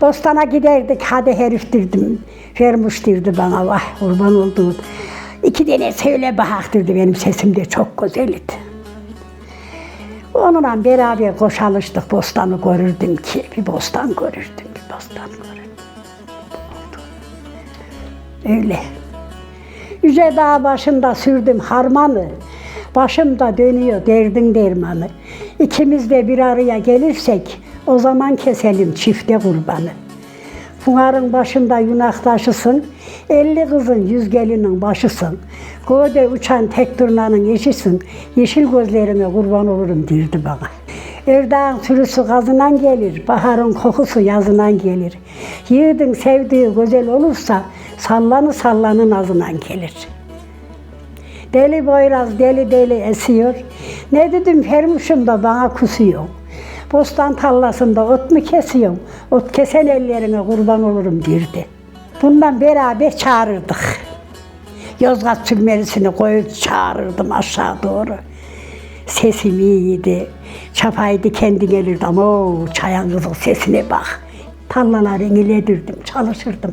Bostana giderdik, hadi herif dirdim. Vermiş dirdi bana, vah kurban olduğum. İki tane söyle bahak dirdi, benim sesim de çok güzeldi. Onunla beraber koşalıştık, bostanı görürdüm ki, bir bostan görürdüm, bir bostan görürdüm. Öyle. Yüce dağ başında sürdüm harmanı, başımda dönüyor derdin dermanı. İkimiz de bir araya gelirsek, o zaman keselim çifte kurbanı. Funarın başında yunak taşısın, elli kızın yüz gelinin başısın. Göğde uçan tek turnanın eşisin, yeşil gözlerime kurban olurum dirdi bana. Erdağın sürüsü kazınan gelir, baharın kokusu yazınan gelir. Yiğidin sevdiği güzel olursa, sallanı sallanı nazınan gelir. Deli boyraz deli deli esiyor. Ne dedim fermişim da bana kusuyor. Bostan tallasında ot mu kesiyorum? Ot kesen ellerine kurban olurum dirdi. Bundan beraber çağırırdık. Yozgat sürmelisini koyup çağırırdım aşağı doğru. Sesim iyiydi. Çapaydı kendi gelirdi ama o çayan kızın sesine bak. Tallaları iledirdim, çalışırdım.